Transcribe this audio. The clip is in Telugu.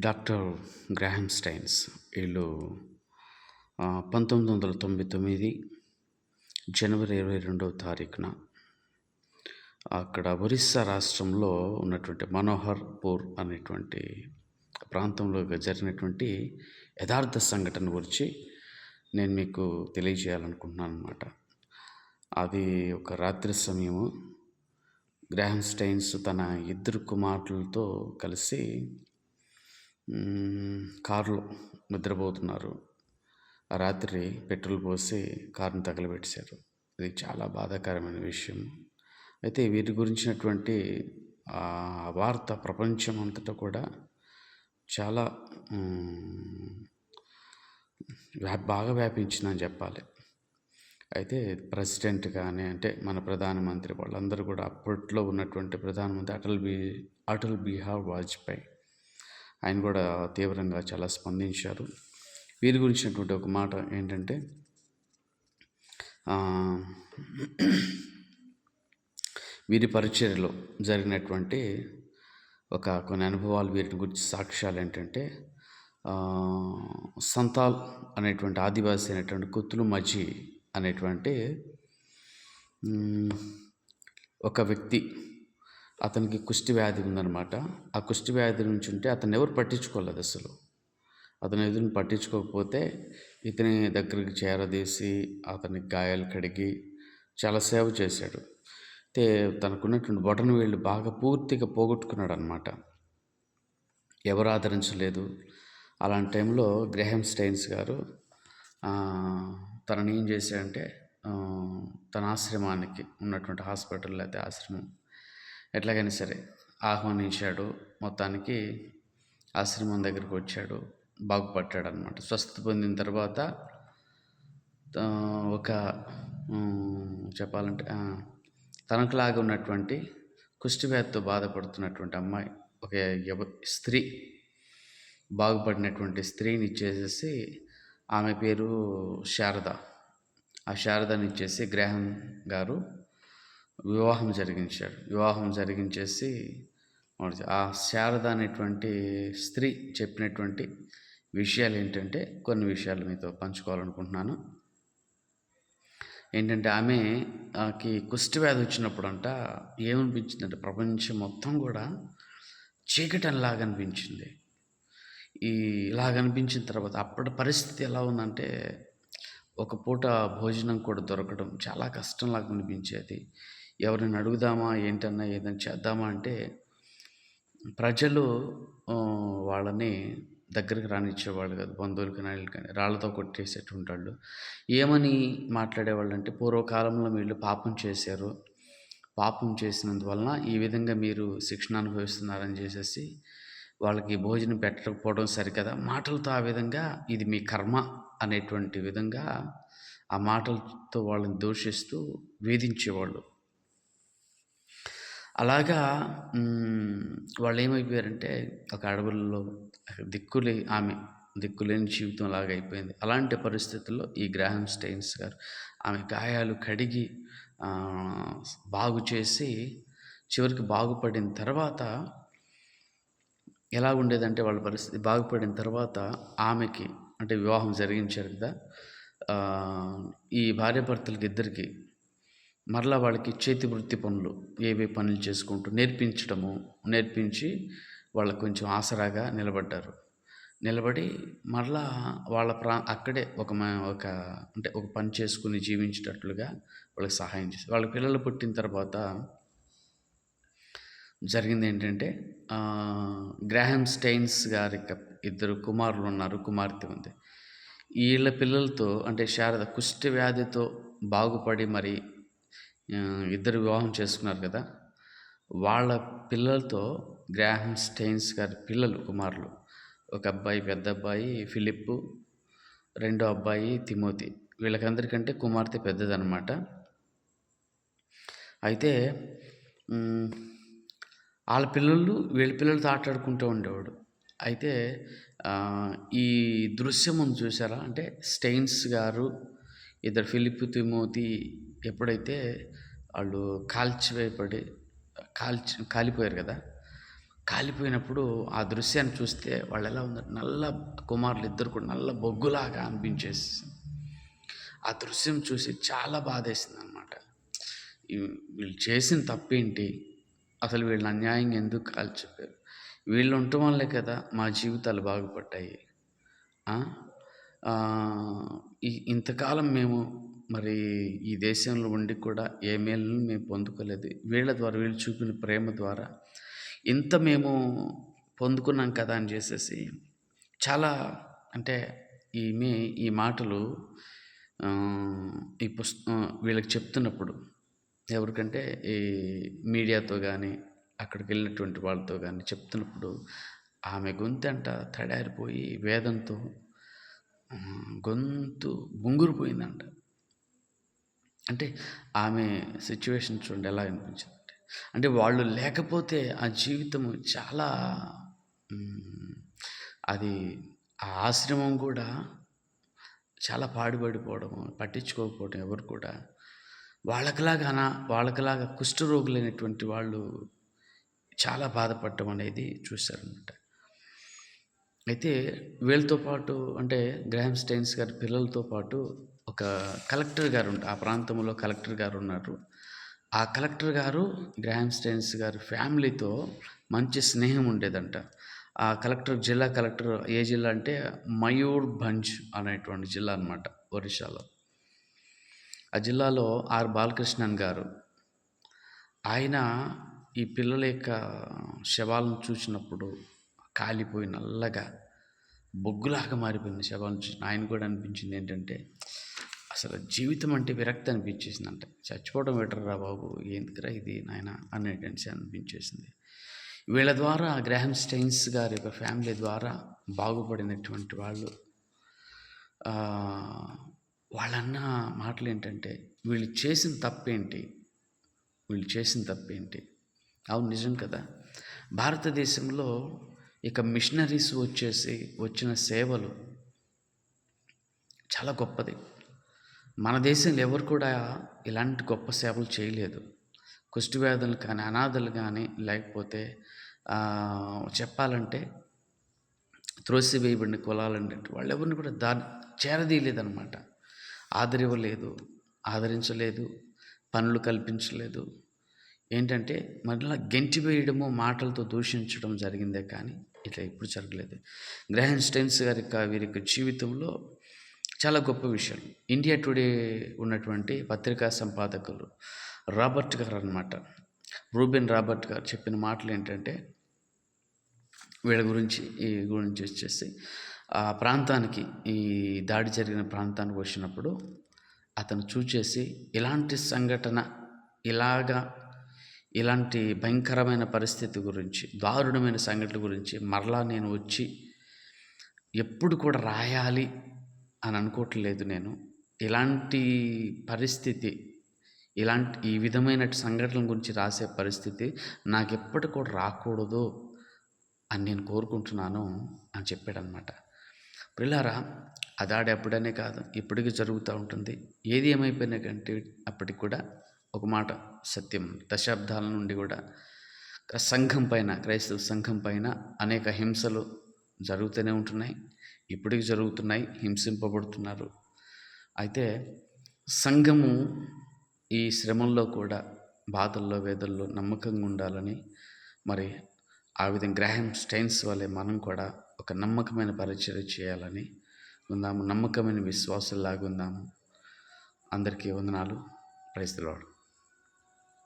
డాక్టర్ గ్రాహం స్టైన్స్ వీళ్ళు పంతొమ్మిది వందల తొంభై తొమ్మిది జనవరి ఇరవై రెండవ తారీఖున అక్కడ ఒరిస్సా రాష్ట్రంలో ఉన్నటువంటి మనోహర్పూర్ అనేటువంటి ప్రాంతంలో జరిగినటువంటి యథార్థ సంఘటన గురించి నేను మీకు తెలియజేయాలనుకుంటున్నాను అనమాట అది ఒక రాత్రి సమయము. గ్రాహం స్టైన్స్ తన ఇద్దరు కుమారులతో కలిసి కారులో నిద్రపోతున్నారు. ఆ రాత్రి పెట్రోల్ పోసి కారును తగలబెట్టేశారు. ఇది చాలా బాధాకరమైన విషయం. అయితే వీటి గురించినటువంటి ఆ వార్త ప్రపంచం అంతటా కూడా చాలా వ్యా బాగా వ్యాపించిందని చెప్పాలి. అయితే ప్రెసిడెంట్ కానీ అంటే మన ప్రధానమంత్రి వాళ్ళందరూ కూడా అప్పట్లో ఉన్నటువంటి ప్రధానమంత్రి అటల్ బి అటల్ బిహార్ వాజ్పేయి ఆయన కూడా తీవ్రంగా చాలా స్పందించారు. వీరి గురించినటువంటి ఒక మాట ఏంటంటే వీరి పరిచర్యలో జరిగినటువంటి ఒక కొన్ని అనుభవాలు వీరిని గురించి సాక్ష్యాలు ఏంటంటే సంతాల్ అనేటువంటి ఆదివాసి అనేటువంటి కుత్తులు మజి అనేటువంటి ఒక వ్యక్తి అతనికి కుష్టి వ్యాధి ఉందన్నమాట. ఆ కుష్టి వ్యాధి నుంచి ఉంటే అతను ఎవరు పట్టించుకోలేదు అసలు. అతను ఎదురుని పట్టించుకోకపోతే ఇతని దగ్గరికి చేరదీసి అతనికి గాయాలు కడిగి చాలా సేవ చేశాడు. అయితే తనకున్నటువంటి బొటన వీళ్ళు బాగా పూర్తిగా పోగొట్టుకున్నాడు అనమాట ఎవరు ఆదరించలేదు. అలాంటి టైంలో గ్రహం స్టైన్స్ గారు తనని ఏం చేశాడంటే తన ఆశ్రమానికి ఉన్నటువంటి హాస్పిటల్ అయితే ఆశ్రమం ఎట్లాగైనా సరే ఆహ్వానించాడు. మొత్తానికి ఆశ్రమం దగ్గరికి వచ్చాడు. బాగుపడ్డాడు అనమాట స్వస్థత పొందిన తర్వాత ఒక చెప్పాలంటే తనకులాగా ఉన్నటువంటి కుష్టివ్యాధితో బాధపడుతున్నటువంటి అమ్మాయి ఒక యవ స్త్రీ బాగుపడినటువంటి స్త్రీని ఇచ్చేసేసి ఆమె పేరు శారద. ఆ శారదని ఇచ్చేసి గ్రహం గారు వివాహం జరిగించాడు. వివాహం జరిగించేసి ఆ శారద అనేటువంటి స్త్రీ చెప్పినటువంటి విషయాలు ఏంటంటే కొన్ని విషయాలు మీతో పంచుకోవాలనుకుంటున్నాను. ఏంటంటే ఆమె ఆకి కుష్టి వ్యాధి వచ్చినప్పుడంట ఏమనిపించిందంటే ప్రపంచం మొత్తం కూడా చీకటంలాగా అనిపించింది. ఈ ఇలాగనిపించిన తర్వాత అప్పటి పరిస్థితి ఎలా ఉందంటే ఒక పూట భోజనం కూడా దొరకడం చాలా కష్టంలాగా అనిపించేది. ఎవరిని అడుగుదామా ఏంటన్నా ఏదైనా చేద్దామా అంటే ప్రజలు వాళ్ళని దగ్గరికి రానిచ్చేవాళ్ళు కాదు బంధువులకి కానీ కానీ రాళ్ళతో కొట్టేసేటువంటి వాళ్ళు ఏమని మాట్లాడేవాళ్ళు అంటే పూర్వకాలంలో వీళ్ళు పాపం చేశారు. పాపం చేసినందువలన ఈ విధంగా మీరు శిక్షణ అనుభవిస్తున్నారని చేసేసి వాళ్ళకి భోజనం పెట్టకపోవడం సరికదా? మాటలతో ఆ విధంగా ఇది మీ కర్మ అనేటువంటి విధంగా ఆ మాటలతో వాళ్ళని దూషిస్తూ వేధించేవాళ్ళు. అలాగా వాళ్ళు ఏమైపోయారంటే ఒక అడవుల్లో దిక్కులే ఆమె దిక్కులేని జీవితం లాగా అయిపోయింది. అలాంటి పరిస్థితుల్లో ఈ గ్రాహం స్టైన్స్ గారు ఆమె గాయాలు కడిగి బాగు చేసి చివరికి బాగుపడిన తర్వాత ఎలా ఉండేదంటే వాళ్ళ పరిస్థితి బాగుపడిన తర్వాత ఆమెకి అంటే వివాహం జరిగించారు కదా ఈ భార్యాభర్తలకి ఇద్దరికి మరలా వాళ్ళకి చేతి వృత్తి పనులు ఏవే పనులు చేసుకుంటూ నేర్పించడము నేర్పించి వాళ్ళకు కొంచెం ఆసరాగా నిలబడ్డారు. నిలబడి మరలా వాళ్ళ ప్రా అక్కడే ఒక ఒక అంటే ఒక పని చేసుకుని జీవించేటట్లుగా వాళ్ళకి సహాయం చేసి వాళ్ళ పిల్లలు పుట్టిన తర్వాత జరిగింది ఏంటంటే గ్రాహం స్టైన్స్ గారి ఇద్దరు కుమారులు ఉన్నారు కుమార్తె ఉంది. వీళ్ళ పిల్లలతో అంటే శారద కుష్టి వ్యాధితో బాగుపడి మరి ఇద్దరు వివాహం చేసుకున్నారు కదా. వాళ్ళ పిల్లలతో గ్రాహం స్టెయిన్స్ గారి పిల్లలు కుమారులు. ఒక అబ్బాయి పెద్ద అబ్బాయి ఫిలిప్ రెండో అబ్బాయి తిమోతి. వీళ్ళకందరికంటే కుమార్తె పెద్దదనమాట అయితే వాళ్ళ పిల్లలు వీళ్ళ పిల్లలతో ఆటాడుకుంటూ ఉండేవాడు. అయితే ఈ దృశ్యం ఉంది చూసారా అంటే స్టెయిన్స్ గారు ఇద్దరు ఫిలిప్ తిమోతి ఎప్పుడైతే వాళ్ళు కాల్చివేయబడి కాల్చి కాలిపోయారు కదా కాలిపోయినప్పుడు ఆ దృశ్యాన్ని చూస్తే వాళ్ళు ఎలా ఉన్నారు? నల్ల కుమారులు ఇద్దరు కూడా నల్ల బొగ్గులాగా అనిపించేసి ఆ దృశ్యం చూసి చాలా బాధేసింది అనమాట వీళ్ళు చేసిన తప్పేంటి? అసలు వీళ్ళని అన్యాయంగా ఎందుకు కాల్చిపోయారు? వీళ్ళు ఉండటం వల్లే కదా మా జీవితాలు బాగుపడ్డాయి. ఇంతకాలం మేము మరి ఈ దేశంలో ఉండి కూడా ఏ మేలును మేము పొందుకోలేదు. వీళ్ళ ద్వారా వీళ్ళు చూపిన ప్రేమ ద్వారా ఇంత మేము పొందుకున్నాం కదా అని చేసేసి చాలా అంటే ఈమె ఈ మాటలు ఈ పుస్త వీళ్ళకి చెప్తున్నప్పుడు ఎవరికంటే ఈ మీడియాతో కానీ అక్కడికి వెళ్ళినటువంటి వాళ్ళతో కానీ చెప్తున్నప్పుడు ఆమె గొంతు అంట తడారిపోయి వేదంతో గొంతు బొంగురుపోయిందంట. అంటే ఆమె సిచ్యువేషన్ చూడండి ఎలా అనిపించింది అంటే వాళ్ళు లేకపోతే ఆ జీవితము చాలా అది ఆ ఆశ్రమం కూడా చాలా పాడుపడిపోవడం పట్టించుకోకపోవడం ఎవరు కూడా. వాళ్ళకిలాగా అనా వాళ్ళకిలాగా కుష్ఠరోగులైనటువంటి వాళ్ళు చాలా బాధపడటం అనేది చూశారనమాట అయితే వీళ్ళతో పాటు అంటే గ్రామ్ స్టైన్స్ గారి పిల్లలతో పాటు ఒక కలెక్టర్ గారు ఆ ప్రాంతంలో కలెక్టర్ గారు ఉన్నారు. ఆ కలెక్టర్ గారు గ్రాహం స్టైన్స్ గారి ఫ్యామిలీతో మంచి స్నేహం ఉండేదంట. ఆ కలెక్టర్ జిల్లా కలెక్టర్ ఏ జిల్లా అంటే మయూర్ భంజ్ అనేటువంటి జిల్లా అన్నమాట ఒరిస్సాలో. ఆ జిల్లాలో ఆర్ బాలకృష్ణన్ గారు. ఆయన ఈ పిల్లల యొక్క శవాలను చూసినప్పుడు కాలిపోయి నల్లగా బొగ్గులాగా మారిపోయింది శవం ఆయన కూడా అనిపించింది ఏంటంటే అసలు జీవితం అంటే విరక్తి అంట చచ్చిపోవడం బెటర్రా బాబు ఎందుకురా ఇది నాయన అనేటెన్సీ అనిపించేసింది. వీళ్ళ ద్వారా గ్రాహం స్టైన్స్ గారి యొక్క ఫ్యామిలీ ద్వారా బాగుపడినటువంటి వాళ్ళు వాళ్ళన్న మాటలు ఏంటంటే వీళ్ళు చేసిన తప్పేంటి? వీళ్ళు చేసిన తప్పేంటి? అవును నిజం కదా. భారతదేశంలో ఇక మిషనరీస్ వచ్చేసి వచ్చిన సేవలు చాలా గొప్పది. మన దేశంలో ఎవరు కూడా ఇలాంటి గొప్ప సేవలు చేయలేదు. కుష్టివ్యాధులు కానీ అనాథలు కానీ లేకపోతే ఆ, చెప్పాలంటే త్రోసివేయబడిన కులాలంటే వాళ్ళు ఎవరిని కూడా దా చేరదీయలేదన్నమాట. ఆదరివ్వలేదు ఆదరించలేదు పనులు కల్పించలేదు ఏంటంటే మరలా గెంటివేయడము మాటలతో దూషించడం జరిగిందే కానీ ఇట్లా ఎప్పుడు జరగలేదు. గ్రహం స్టెన్స్ గారి యొక్క వీరి యొక్క జీవితంలో చాలా గొప్ప విషయం. ఇండియా టుడే ఉన్నటువంటి పత్రికా సంపాదకులు రాబర్ట్ గారు అనమాట రూబెన్ రాబర్ట్ గారు చెప్పిన మాటలు ఏంటంటే వీళ్ళ గురించి ఈ గురించి వచ్చేసి ఆ ప్రాంతానికి ఈ దాడి జరిగిన ప్రాంతానికి వచ్చినప్పుడు అతను చూచేసి ఇలాంటి సంఘటన ఇలాగా ఇలాంటి భయంకరమైన పరిస్థితి గురించి దారుణమైన సంఘటన గురించి మరలా నేను వచ్చి ఎప్పుడు కూడా రాయాలి అని అనుకోవట్లేదు నేను. ఇలాంటి పరిస్థితి ఇలాంటి ఈ విధమైన సంఘటనల గురించి రాసే పరిస్థితి నాకు ఎప్పటి కూడా రాకూడదు అని నేను కోరుకుంటున్నాను అని చెప్పాడనమాట పిల్లారా అదాడి అప్పుడనే కాదు ఇప్పటికీ జరుగుతూ ఉంటుంది. ఏది ఏమైపోయినా కంటే అప్పటికి కూడా ఒక మాట సత్యం. దశాబ్దాల నుండి కూడా సంఘం పైన క్రైస్తవ సంఘం పైన అనేక హింసలు జరుగుతూనే ఉంటున్నాయి. ఇప్పటికి జరుగుతున్నాయి. హింసింపబడుతున్నారు. అయితే సంఘము ఈ శ్రమంలో కూడా బాధల్లో వేదల్లో నమ్మకంగా ఉండాలని మరి ఆ విధంగా గ్రాహం స్టైన్స్ వల్లే మనం కూడా ఒక నమ్మకమైన పరిచయం చేయాలని ఉందాము. నమ్మకమైన విశ్వాసంలాగా ఉందాము అందరికీ వందనాలు. Praise Lord.